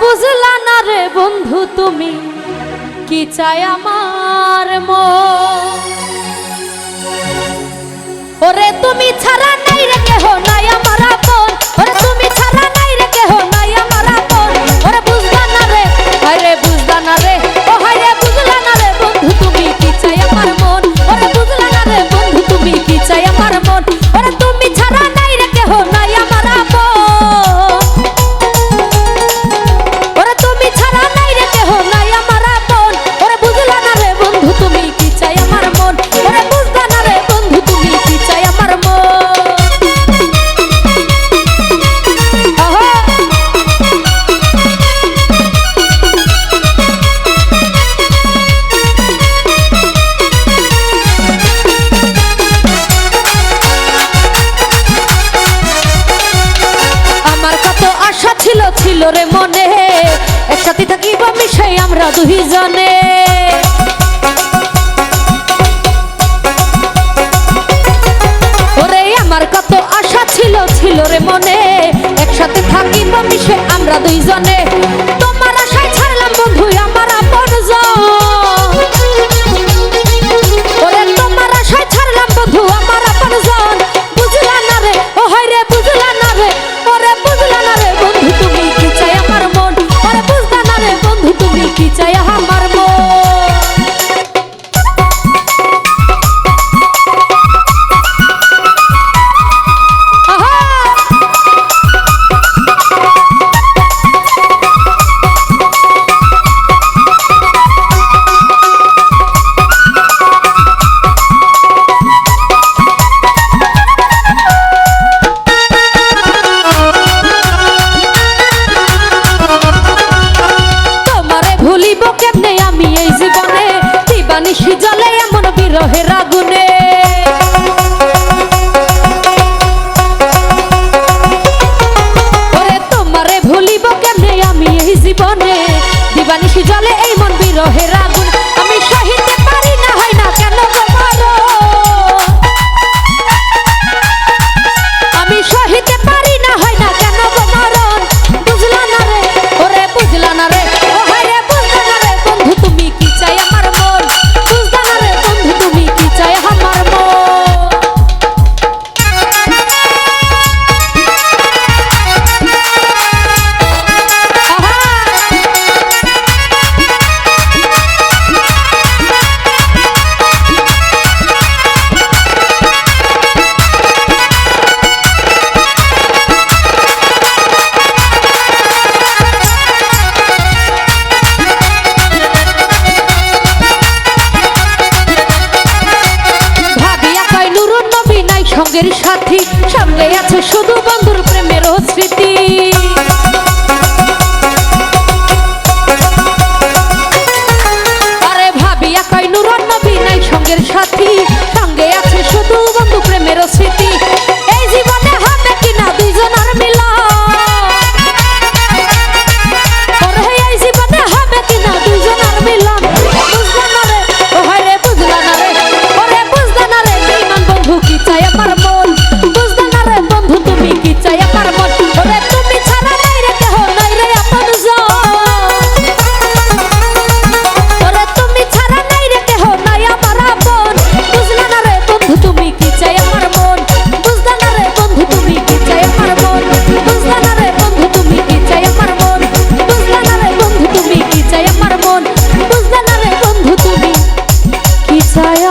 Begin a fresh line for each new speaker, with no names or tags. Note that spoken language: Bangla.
বুঝলা না রে বন্ধু তুমি? কি চাই আমার মো ওরে তুমি ছাড়া নাই রে হো নাই আমার আপন। ওরে তুমি ছাড়া নাই রে হো নাই আমার আপন। ওরে বুঝলা না রে? আরে বুঝলা না রে? ছিল মনে। একসাথে থাকিব মিশাই আমরা দুইজনে। ওরে, আমার কত আশা ছিল ছিল রে মনে। একসাথে থাকিব মিশে আমরা দুইজনে। আগুনে। ভুলিব কেমনে আমি এই জীবনে? দিবানিশি জলে এই মন বিরহের আগুন। যুগের সাথী সামনে আছে শুধু বন্ধুর প্রেমের স্মৃতি। 사야